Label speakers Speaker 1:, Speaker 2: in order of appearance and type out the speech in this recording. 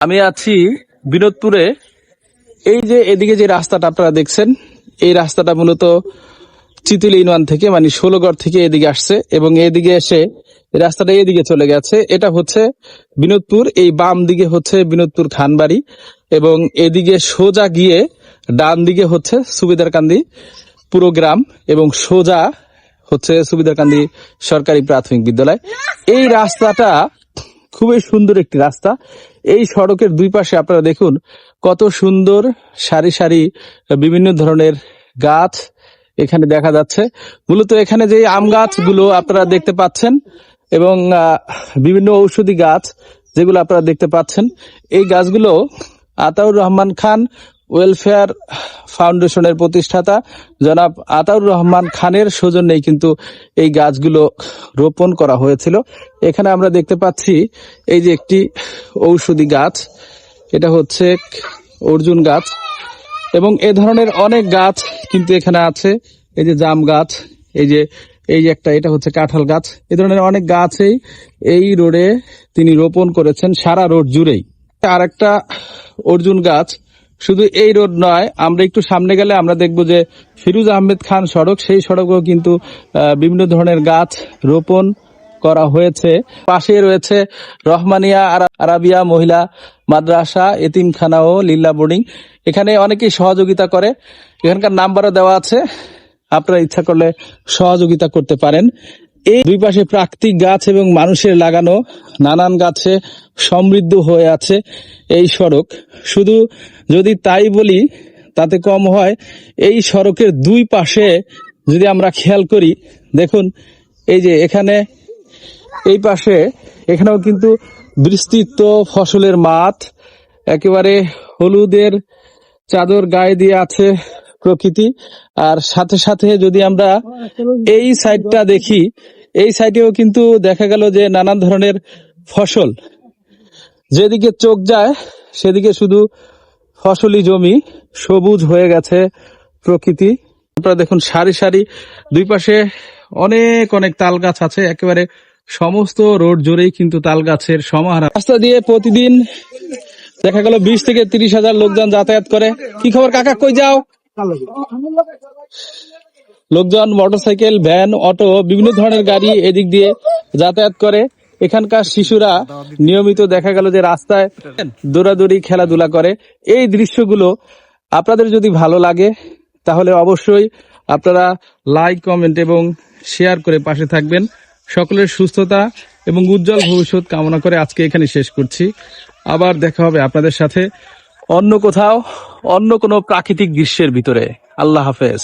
Speaker 1: আমি আছি বিনোদপুরে। এই যে এদিকে যে রাস্তাটা আপনারা দেখছেন, এই রাস্তাটা মূলত চিতুল ইউনিয়ন থেকে মানে ষোলগড় থেকে এদিকে আসছে এবং এদিকে এসে রাস্তাটা এদিকে চলে গেছে। এটা হচ্ছে বিনোদপুর, এই বাম দিকে হচ্ছে বিনোদপুর খানবাড়ি এবং এদিকে সোজা গিয়ে ডান দিকে হচ্ছে সুবিদারকান্দি পুরো গ্রাম এবং সোজা হচ্ছে সুবিদারকান্দি সরকারি প্রাথমিক বিদ্যালয়। এই রাস্তাটা খুবই সুন্দর একটি রাস্তা। এই সড়কের দুই পাশে আপনারা দেখুন কত সুন্দর সারি সারি বিভিন্ন ধরনের গাছ এখানে দেখা যাচ্ছে। মূলত এখানে যে আম গাছগুলো আপনারা দেখতে পাচ্ছেন এবং বিভিন্ন ঔষধি গাছ যেগুলো আপনারা দেখতে পাচ্ছেন। এই গাছগুলো আতাউর রহমান খান ওয়েলফেয়ার ফাউন্ডেশনের প্রতিষ্ঠাতা জনাব আতাউর রহমান খানের সৌজন্যেই কিন্তু এই গাছগুলো রোপণ করা হয়েছিল। এখানে আমরা দেখতে পাচ্ছি এই যে একটি ঔষধি গাছ, এটা হচ্ছে অর্জুন গাছ এবং এ ধরনের অনেক গাছ কিন্তু এখানে আছে। এই যে জাম গাছ, এই যে এই যে একটা, এটা হচ্ছে কাঁঠাল গাছ। এ ধরনের অনেক গাছই এই রোডে তিনি রোপণ করেছেন সারা রোড জুড়েই। আর একটা অর্জুন গাছ শুধু এই রোড নয়, আমরা একটু সামনে গেলে আমরা দেখব যে ফিরুজ আহমেদ খান সড়ক, সেই সড়কেও কিন্তু বিভিন্ন ধরনের গাছ রোপণ করা হয়েছে। পাশে রয়েছে রহমানিয়া আরাবিয়া মহিলা মাদ্রাসা এতিমখানা ও লিল্লা বোর্ডিং। এখানে অনেকেই সহযোগিতা করে। এখানকার নাম্বারও দেওয়া আছে। আপনারা ইচ্ছা করলে সহযোগিতা করতে পারেন। এই দুই পাশে প্রাকৃতিক গাছ এবং মানুষের লাগানো নানান গাছে সমৃদ্ধ হয়ে আছে এই সড়ক। শুধু যদি তাই বলি, তাতে কম হয়, এই সড়কের দুই পাশে যদি আমরা খেয়াল করি, দেখুন, এই যে এখানে, এই পাশে, এখানেও কিন্তু বিস্তৃত ফসলের মাঠ, একেবারে হলুদের চাদর গায়ে দিয়ে আছে প্রকৃতি। আর সাথে সাথে যদি আমরা এই সাইডটা দেখি এই সাইডেও কিন্তু দেখা গেল যে নানান ধরনের ফসল। যেদিকে চোখ যায়, সেদিকে শুধু ফসলি জমি, সবুজ হয়ে গেছে প্রকৃতি। আপনারা দেখুন, সারি সারি দুই পাশে অনেক অনেক তাল গাছ আছে। একেবারে সমস্ত রোড জুড়েই কিন্তু তাল গাছের সমাহার। রাস্তা দিয়ে প্রতিদিন দেখা গেল বিশ থেকে তিরিশ হাজার লোকজন যাতায়াত করে। কি খবর, কাকা? কই যাও? লোকজন, মোটরসাইকেল, ভ্যান, অটো, বিভিন্ন ধরনের গাড়ি এদিক দিয়ে যাতায়াত করে। এখানকার শিশুরা নিয়মিত দেখা গেল যে রাস্তায় দৌড়াদৌড়ি, খেলাধুলা করে। এই দৃশ্যগুলো আপনাদের যদি ভালো লাগে, তাহলে অবশ্যই আপনারা লাইক, কমেন্ট এবং শেয়ার করে পাশে থাকবেন। সকলের সুস্থতা এবং উজ্জ্বল ভবিষ্যৎ কামনা করে আজকে এখানে শেষ করছি। আবার দেখা হবে আপনাদের সাথে অন্য কোথাও, অন্য কোনো প্রাকৃতিক দৃশ্যের ভিতরে। আল্লাহ হাফেজ।